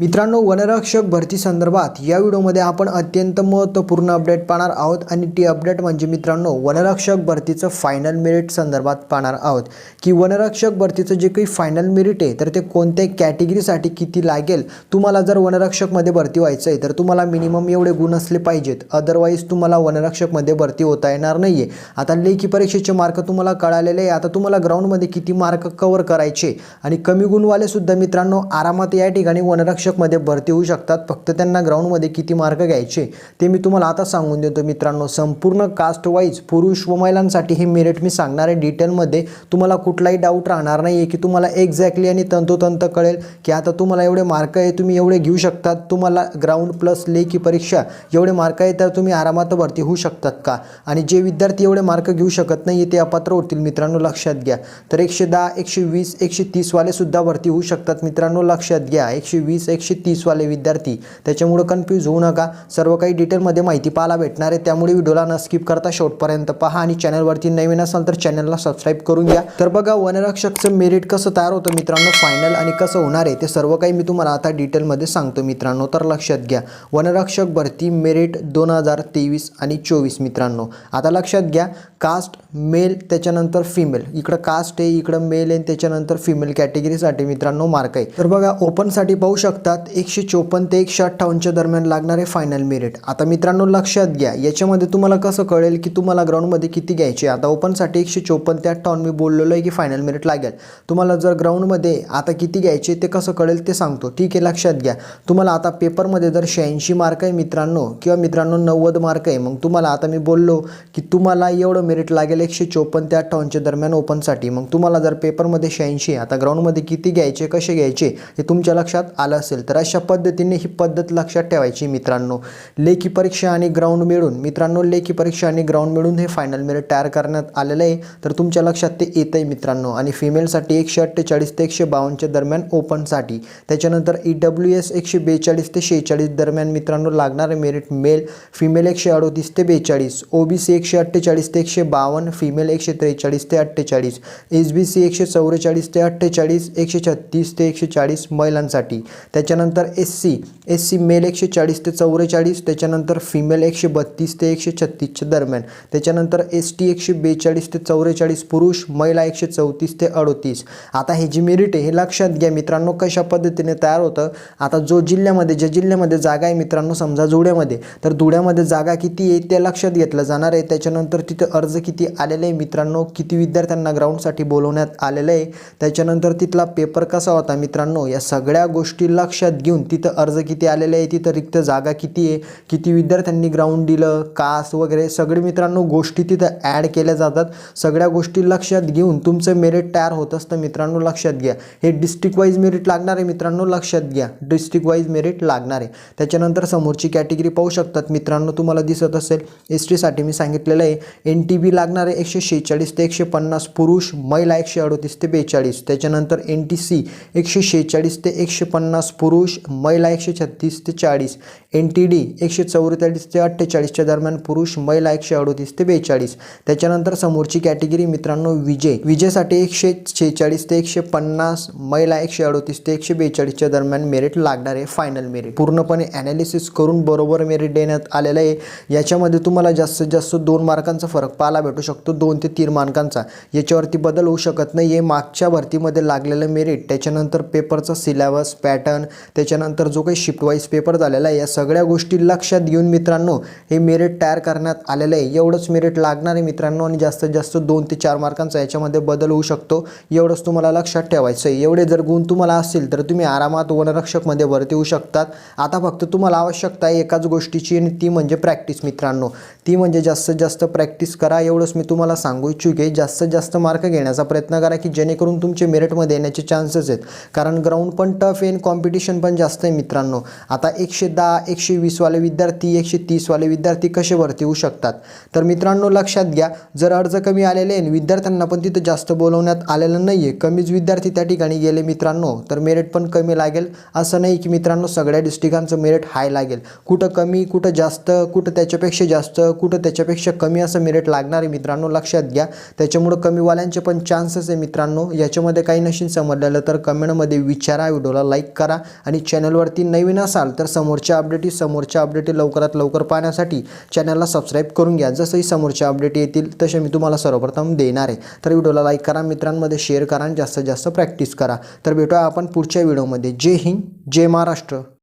मित्रांनो वनरक्षक भरती संदर्भात या व्हिडिओमध्ये आपण अत्यंत महत्त्वपूर्ण अपडेट पाहणार आहोत आणि ती अपडेट म्हणजे मित्रांनो वनरक्षक भरतीचं फायनल मेरिट संदर्भात पाहणार आहोत. की वनरक्षक भरतीचं जे काही फायनल मेरिट आहे तर ते कोणत्या कॅटेगरीसाठी किती लागेल? तुम्हाला जर वनरक्षकमध्ये भरती व्हायचं आहे तर तुम्हाला मिनिमम एवढे गुण असले पाहिजेत. अदरवाईज तुम्हाला वनरक्षकमध्ये भरती होता येणार नाही आहे आता लेखी परीक्षेचे मार्क तुम्हाला कळालेले आहे. आता तुम्हाला ग्राउंडमध्ये किती मार्क कवर करायचे? आणि कमी गुणवालेसुद्धा मित्रांनो आरामात या ठिकाणी वनरक्षक शिक्षकमध्ये भरती होऊ शकतात. फक्त त्यांना ग्राउंडमध्ये किती मार्क घ्यायचे ते मी तुम्हाला आता सांगून देतो मित्रांनो. संपूर्ण कास्ट वाईज पुरुष व महिलांसाठी हे मेरिट मी सांगणार आहे. डिटेलमध्ये तुम्हाला कुठलाही डाऊट राहणार नाही आहे की तुम्हाला एक्झॅक्टली आणि तंतोतंत कळेल की आता तुम्हाला एवढे मार्क आहे तुम्ही एवढे घेऊ शकतात. तुम्हाला ग्राउंड प्लस लेखी परीक्षा एवढे मार्क आहे तर तुम्ही आरामात भरती होऊ शकतात का? आणि जे विद्यार्थी एवढे मार्क घेऊ शकत नाही ते अपात्र होतील. मित्रांनो लक्षात घ्या. तर एकशे दहा एकशे वीस एकशे तीसवालेसुद्धा भरती होऊ शकतात. मित्रांनो लक्षात घ्या. एकशे वीस एकशे तीसवाले विद्यार्थी. त्याच्यामुळं कन्फ्यूज होऊ नका. सर्व काही डिटेलमध्ये माहिती पाहायला भेटणार आहे. त्यामुळे व्हिडिओला न स्किप करता शेवटपर्यंत पहा आणि चॅनलवरती नवीन असाल तर चॅनलला सबस्क्राईब करून घ्या. तर बघा वनरक्षकचं मेरिट कसं तयार होतं मित्रांनो? फायनल आणि कसं होणार आहे? ते सर्व काही मी तुम्हाला आता डिटेलमध्ये सांगतो मित्रांनो. तर लक्षात घ्या. वनरक्षक भरती मेरिट दोन हजार तेवीस आणि चोवीस मित्रांनो. आता लक्षात घ्या. कास्ट मेल त्याच्यानंतर फिमेल इकडं कास्ट आहे इकडं मेल आहे त्याच्यानंतर फिमेल कॅटेगरीसाठी मित्रांनो मार्क आहे. तर बघा ओपनसाठी पाहू शकतात एकशे चोपन्न ते एकशे अठ्ठावन्नच्या दरम्यान लागणारे फायनल मेरिट आता मित्रांनो लक्षात घ्या. याच्यामध्ये तुम्हाला कसं कळेल की तुम्हाला ग्राउंडमध्ये किती घ्यायचे? आता ओपनसाठी एकशे चोपन्न ते अठ्ठावन्न मी बोललेलो आहे की फायनल मेरिट लागेल. तुम्हाला जर ग्राउंडमध्ये आता किती घ्यायचे ते कसं कळेल ते सांगतो. ठीक आहे लक्षात घ्या. तुम्हाला आता पेपरमध्ये जर शहाऐंशी मार्क आहे मित्रांनो किंवा मित्रांनो नव्वद मार्क आहे मग तुम्हाला आता मी बोललो की तुम्हाला एवढं मेरिट लागेल एकशे चोपन्न ते अठ्ठावन्नच्या दरम्यान ओपनसाठी मग तुम्हाला जर पेपरमध्ये शहाऐंशी आता ग्राउंडमध्ये किती घ्यायचे कसे घ्यायचे हे तुमच्या लक्षात आलं असेल तर अशा पद्धतीने ही पद्धत लक्षात ठेवायची मित्रांनो. लेखी परीक्षा आणि ग्राउंड मिळून मित्रांनो लेखी परीक्षा आणि ग्राउंड मिळून हे फायनल मेरिट तयार करण्यात आलेलं आहे. तर तुमच्या लक्षात ते येतं आहे मित्रांनो. आणि फिमेलसाठी एकशे अठ्ठेचाळीस ते एकशे बावन्नच्या दरम्यान ओपनसाठी त्याच्यानंतर ई डब्ल्यू एस एकशे बेचाळीस ते शेहेचाळीस दरम्यान मित्रांनो लागणारे मेरिट मेल फिमेल एकशे अडोतीस ते बेचाळीस. ओ बी सी एकशे अठ्ठेचाळीस ते एकशे बावन्न फिमेल एकशे त्रेचाळीस ते अठ्ठेचाळीस. एस बी सी एकशे चौवेचाळीस ते अठ्ठेचाळीस एकशे छत्तीस ते एकशे चाळीस महिलांसाठी. त्या त्याच्यानंतर S C S C male एकशे चाळीस ते चौवेचाळीस त्याच्यानंतर फिमेल एकशे बत्तीस ते एकशे छत्तीसच्या दरम्यान. त्याच्यानंतर एस टी एकशे बेचाळीस ते चौवेचाळीस पुरुष महिला एकशे चौतीस ते अडोतीस. आता हे जी मेरिट आहे हे लक्षात घ्या मित्रांनो कशा पद्धतीने तयार होतं. आता जो जिल्ह्यामध्ये ज्या जिल्ह्यामध्ये जागा आहे मित्रांनो समजा धुळ्यामध्ये तर धुळ्यामध्ये जागा किती आहे ते लक्षात घेतलं जाणार आहे. त्याच्यानंतर तिथं अर्ज किती आलेले आहे मित्रांनो किती विद्यार्थ्यांना ग्राउंडसाठी बोलवण्यात आलेलं आहे. त्याच्यानंतर तिथला पेपर कसा होता मित्रांनो या सगळ्या गोष्टी लक्षात घेऊन तिथं अर्ज किती आलेले आहे तिथं रिक्त जागा किती आहे किती विद्यार्थ्यांनी ग्राउंड दिलं कास वगैरे सगळे मित्रांनो गोष्टी तिथं ॲड केल्या जातात. सगळ्या गोष्टी लक्षात घेऊन तुमचं मेरिट तयार होत असतं मित्रांनो लक्षात घ्या. हे डिस्ट्रिक्ट वाईज मेरिट लागणार आहे मित्रांनो लक्षात घ्या. डिस्ट्रिक्ट वाईज मेरिट लागणार आहे. त्याच्यानंतर समोरची कॅटेगरी पाहू शकतात. मित्रांनो तुम्हाला दिसत असेल एस टीसाठी मी सांगितलेलं आहे एन टी बी लागणार आहे एकशे शेहेचाळीस ते एकशे पन्नास पुरुष महिला एकशे अडोतीस ते बेचाळीस. त्याच्यानंतर एन टी सी एकशे शेहेचाळीस ते एकशे पन्नास पुरुष महिला एकशे छत्तीस ते चाळीस एन टी डी एकशे चौवेचाळीस ते अठ्ठेचाळीसच्या दरम्यान पुरुष महिला एकशे अडोतीस ते बेचाळीस. त्याच्यानंतर समोरची कॅटेगरी मित्रांनो विजय. विजयसाठी एकशे शेहेचाळीस ते एकशे पन्नास महिला एकशे अडोतीस ते एकशे बेचाळीसच्या दरम्यान मेरिट लागणार आहे फायनल मेरिट. पूर्णपणे ॲनालिसिस करून बरोबर मेरिट देण्यात आलेलं आहे. याच्यामध्ये तुम्हाला जास्तीत जास्त दोन मार्कांचा फरक पाहायला भेटू शकतो दोन ते तीन मार्कांचा. याच्यावरती बदल होऊ शकत नाही आहे मागच्या भरतीमध्ये लागलेलं मेरिट त्याच्यानंतर पेपरचा सिलेबस पॅटर्न त्याच्यानंतर जो काही शिफ्ट वाईज पेपर झालेला आहे या सगळ्या गोष्टी लक्षात घेऊन मित्रांनो हे मेरिट तयार करण्यात आलेलं आहे. एवढंच मेरिट लागणार आहे मित्रांनो आणि जास्तीत जास्त दोन ते चार मार्कांचा याच्यामध्ये बदल होऊ शकतो. एवढंच तुम्हाला लक्षात ठेवायचं आहे. एवढे जर गुण तुम्हाला असतील तर तुम्ही आरामात वनरक्षकमध्ये भरती होऊ शकतात. आता फक्त तुम्हाला आवश्यकता आहे एकाच गोष्टीची आणि ती म्हणजे प्रॅक्टिस मित्रांनो. ती म्हणजे जास्तीत जास्त प्रॅक्टिस करा. एवढंच मी तुम्हाला सांगू इच्छुक आहे. जास्तीत जास्त मार्क घेण्याचा प्रयत्न करा की जेणेकरून तुमचे मेरिटमध्ये येण्याचे चान्सेस आहेत. कारण ग्राउंड पण टफ आहे कॉम्पिटिशन कॉम्पिटिशन पण जास्त आहे मित्रांनो. आता एकशे दहा एकशे वीसवाले विद्यार्थी एकशे तीसवाले विद्यार्थी कसे भरती होऊ शकतात? तर मित्रांनो लक्षात घ्या जर अर्ज कमी आलेले आहे आणि विद्यार्थ्यांना पण तिथं जास्त बोलवण्यात आलेलं नाही आहे कमीच विद्यार्थी त्या ठिकाणी गेले मित्रांनो तर मेरिट पण कमी लागेल. असं नाही की मित्रांनो सगळ्या डिस्ट्रिकांचं मेरिट हाय लागेल. कुठं कमी कुठं जास्त कुठं त्याच्यापेक्षा जास्त कुठं त्याच्यापेक्षा कमी असं मेरिट लागणार आहे मित्रांनो लक्षात घ्या. त्याच्यामुळं कमीवाल्यांचे पण चान्सेस आहे मित्रांनो. याच्यामध्ये काही नशीन समजलेलं तर कमेंटमध्ये विचारा व्हिडिओला लाईक करा. आणि चॅनलवरती नवीन असाल तर समोरच्या अपडेटी समोरच्या अपडेटी लवकरात लवकर पाहण्यासाठी चॅनलला सबस्क्राईब करून घ्या. जसंही समोरच्या अपडेट येतील तसे मी तुम्हाला सर्वप्रथम देणार आहे. तर व्हिडिओला लाईक करा मित्रांमध्ये शेअर करा आणि जास्तीत जास्त प्रॅक्टिस करा. तर भेटूया आपण पुढच्या व्हिडिओमध्ये जय हिंद जय महाराष्ट्र.